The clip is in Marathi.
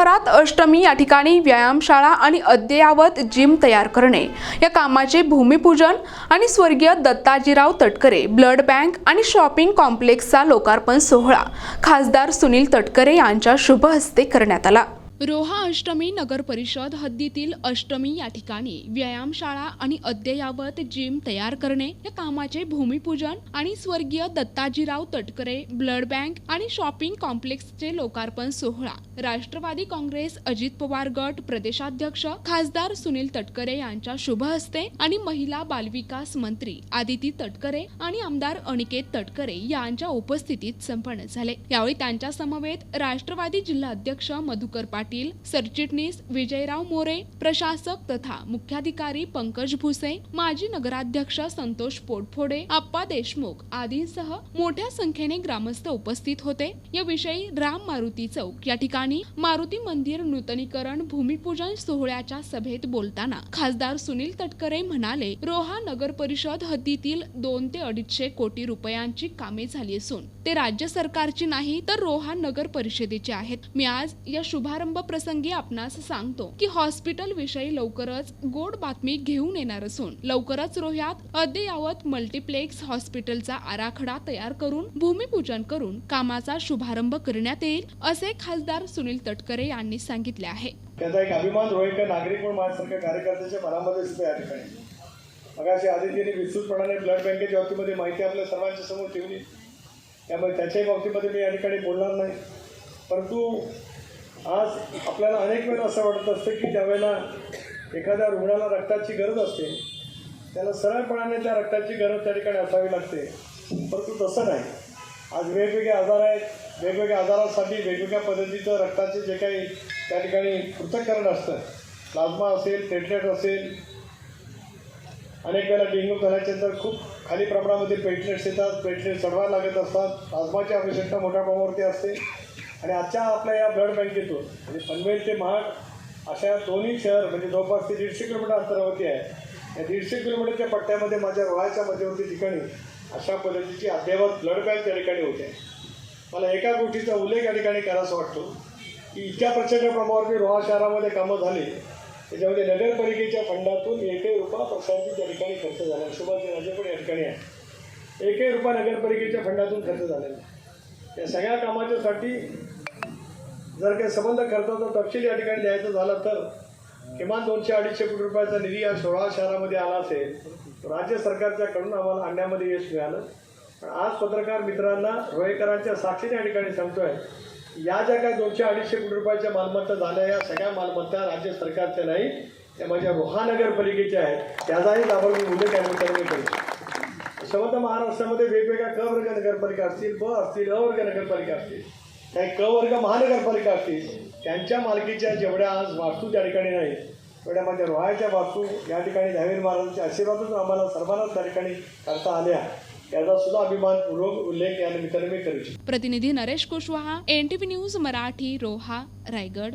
शहरात अष्टमी या ठिकाणी व्यायामशाळा आणि अद्ययावत जिम तयार करणे. या कामाचे भूमिपूजन आणि स्वर्गीय दत्ताजीराव तटकरे ब्लड बँक आणि शॉपिंग कॉम्प्लेक्सचा लोकार्पण सोहळा. खासदार सुनील तटकरे यांच्या शुभ हस्ते करण्यात आला. रोहा अष्टमी नगर परिषद हद्दीतील अष्टमी या ठिकाणी व्यायामशाळा आणि अद्ययावत जिम तयार करणे या कामाचे भूमिपूजन आणि स्वर्गीय दत्ताजीराव तटकरे ब्लड बँक आणि शॉपिंग कॉम्प्लेक्सचे लोकार्पण सोहळा. राष्ट्रवादी काँग्रेस अजित पवार गट प्रदेशाध्यक्ष खासदार सुनील तटकरे यांच्या शुभ हस्ते आणि महिला बालविकास मंत्री आदिती तटकरे आणि आमदार अनिकेत तटकरे यांच्या उपस्थितीत संपन्न झाले. यावेळी त्यांच्या समवेत राष्ट्रवादी जिल्हाध्यक्ष मधुकर पाटील सरचिटणीस विजयराव मोरे प्रशासक तथा मुख्याधिकारी पंकज भुसे माजी नगराध्यक्ष संतोष पोटफोडे आप्पा देशमुख आदींसह मोठ्या संख्येने ग्रामस्थ उपस्थित होते. याविषयी राम मारुती चौक या ठिकाणी मारुती मंदिर नूतनीकरण भूमिपूजन सोहळ्याच्या सभेत बोलताना खासदार सुनील तटकरे म्हणाले रोहा नगर परिषद हद्दीतील दोन ते अडीचशे कोटी रुपयांची कामे झाली असून ते राज्य सरकारची नाही तर रोहा नगर परिषदेचे आहेत. मी आज या शुभारंभ प्रसंगी आपणास सांगतो की हॉस्पिटल विषयी लवकरच गोड बातमी घेऊन येणार असून लवकरच रोह्यात अद्ययावत मल्टीप्लेक्स हॉस्पिटलचा आराखडा तयार करून भूमिपूजन करून कामाचा शुभारंभ करण्यात येईल असे खासदार सुनील तटकरे यांनी सांगितले आहे. त्याचा एक अभिमान रोहित नागरिक म्हणून माझ्यासारख्या कार्यकर्त्याच्या मनामध्ये सुद्धा या ठिकाणी. मगाशी आदित्यने विस्तृतपणाने ब्लड बँकेच्या बाबतीमध्ये माहिती आपल्या सर्वांच्या समोर ठेवली. त्यामुळे त्याच्याही बाबतीमध्ये मी या ठिकाणी बोलणार नाही. परंतु आज आपल्याला अनेक वेळा असं वाटत असतं की ज्यावेळेला एखाद्या रुग्णाला रक्ताची गरज असते त्याला सरळपणाने त्या रक्ताची गरज त्या ठिकाणी असावी लागते. परंतु तसं नाही. आज वेगवेगळे आजार आहेत. वेगवेगळ्या आजारासाठी वेगवेगळ्या पद्धतीचं रक्ताचे जे काही त्या ठिकाणी पृथक्करण असतं. प्लाझ्मा असेल प्लेटलेट असेल अनेक वेळेला डेंग्यू करायचे तर खूप खाली प्रमाणामध्ये प्लेटलेट्स येतात. प्लेटलेट चढवायला लागत असतात. प्लाझ्माची आवश्यकता मोठ्या प्रमाणावरती असते. आणि आजच्या आपल्या या ब्लड बँकेतून म्हणजे पनवेल ते महाड अशा दोन्ही शहर म्हणजे जवळपास ते दीडशे किलोमीटर अंतरावरती आहे. या दीडशे किलोमीटरच्या पट्ट्यामध्ये माझ्या रोहाच्या मध्यवर्ती ठिकाणी अशा पद्धतीची अद्ययावत ब्लड बँक त्या ठिकाणी होते. मला एका गोष्टीचा उल्लेख या ठिकाणी करायचा वाटतो की इतक्या प्रचंड प्रमाणावरती रोहा शहरामध्ये कामं झाली त्याच्यामध्ये नगरपालिकेच्या फंडातून एकही रुपया प्रशांती त्या ठिकाणी खर्च झाला सुभाष राजे पण या ठिकाणी आहे एकही रुपया नगरपालिकेच्या फंडातून खर्च झालेला या सगळ्या कामाच्यासाठी जर काही संबंध खर्चाचा तपशील या ठिकाणी द्यायचं झालं तर किमान दोनशे अडीचशे कोटी रुपयाचा निधी या सोळा शहरामध्ये आला असेल राज्य सरकारच्याकडून आम्हाला आणण्यामध्ये यश मिळालं. पण आज पत्रकार मित्रांना रोहेकरांच्या साक्षीने या ठिकाणी सांगतोय या ज्या काही दोनशे अडीचशे कोटी रुपयाच्या मालमत्ता झाल्या या सगळ्या मालमत्ता राज्य सरकारच्या नाही त्या माझ्या महानगरपालिकेच्या आहेत. त्याचाही दाबर मी उल्लेख या निमित्ताने समजा महाराष्ट्रामध्ये वेगवेगळ्या क वर्ग नगरपालिका असतील ब असतील अ वर्ग नगरपालिका असतील काही क वर्ग महानगरपालिका असतील त्यांच्या मालकीच्या जेवढ्या आज वास्तू त्या ठिकाणी नाही तेवढ्या माझ्या रोहाच्या वास्तू या ठिकाणी दहावीर महाराजांच्या आशीर्वादच आम्हाला सर्वांनाच त्या ठिकाणी करता आल्या. याचा सुद्धा अभिमानपूर्वक उल्लेख या निमित्ताने मी करू प्रतिनिधी नरेश कुशवाहा एनटीव्ही न्यूज मराठी रोहा रायगड.